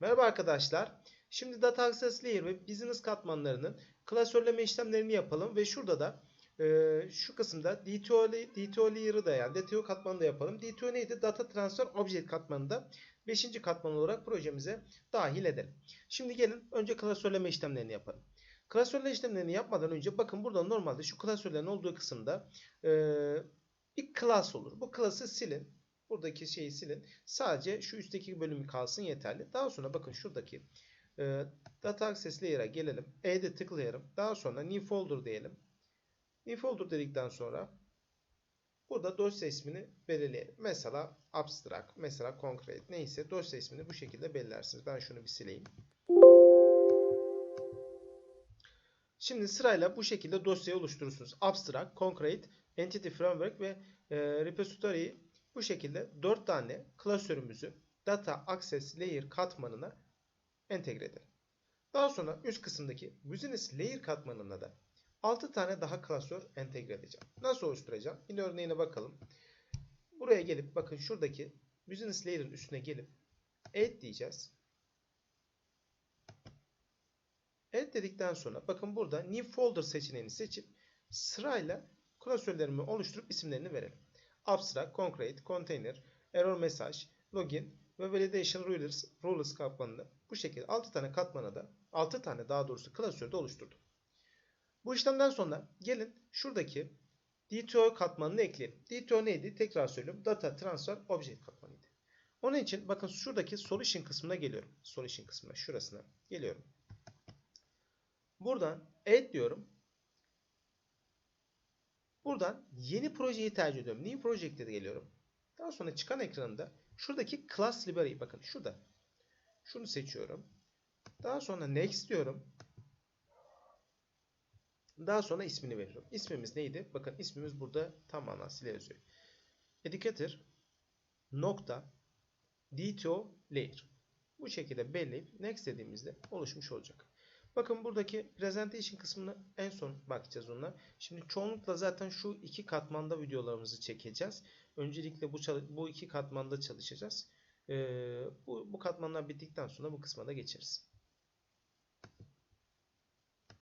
Merhaba arkadaşlar. Şimdi Data Access Layer ve Business katmanlarının klasörleme işlemlerini yapalım ve şurada da e, şu kısımda DTO, DTO Layer'ı da yani DTO katmanını da yapalım. DTO neydi? Data Transfer Object katmanında 5. katman olarak projemize dahil edelim. Şimdi gelin önce klasörleme işlemlerini yapalım. Klasörleme işlemlerini yapmadan önce bakın burada normalde şu klasörlerin olduğu kısımda e, bir class olur. Bu class'ı silin. Buradaki şeyi silin. Sadece şu üstteki bölümü kalsın yeterli. Daha sonra bakın şuradaki e, Data Access Layer'a gelelim. E'de tıklayalım. Daha sonra New Folder diyelim. New Folder dedikten sonra burada dosya ismini belirleyelim. Mesela Abstract, mesela Concrete neyse dosya ismini bu şekilde belirlersiniz. Ben şunu bir sileyim. Şimdi sırayla bu şekilde dosyayı oluşturursunuz. Abstract, Concrete, Entity Framework ve e, Repository bu şekilde 4 tane klasörümüzü Data Access Layer katmanına entegre edelim. Daha sonra üst kısımdaki Business Layer katmanına da 6 tane daha klasör entegre edeceğim. Nasıl oluşturacağım? Yine örneğine bakalım. Buraya gelip bakın şuradaki Business Layer'ın üstüne gelip Add diyeceğiz. Add dedikten sonra bakın burada New Folder seçeneğini seçip sırayla klasörlerimi oluşturup isimlerini verelim. Abstract, Concrete, Container, Error Message, Login ve Validation Rules, Rules katmanını bu şekilde 6 tane katmana da 6 tane daha doğrusu klasörde oluşturdum. Bu işlemden sonra gelin şuradaki DTO katmanını ekleyelim. DTO neydi? Tekrar söylüyorum. Data Transfer Object katmanıydı. Onun için bakın şuradaki Solution kısmına geliyorum. Solution kısmına şurasına geliyorum. Buradan Add diyorum. Buradan yeni projeyi tercih ediyorum. New Project'e de geliyorum. Daha sonra çıkan ekranında şuradaki Class Library'i bakın şurada. Şunu seçiyorum. Daha sonra Next diyorum. Daha sonra ismini veriyorum. İsmimiz neydi? Bakın ismimiz burada tam manasıyla yazıyor. Educator nokta DTO layer. Bu şekilde belirleyip next dediğimizde oluşmuş olacak. Bakın buradaki presentation kısmına en son bakacağız ona. Şimdi çoğunlukla zaten şu iki katmanda videolarımızı çekeceğiz. Öncelikle bu bu iki katmanda çalışacağız. Ee, bu, bu katmanlar bittikten sonra bu kısma da geçeriz.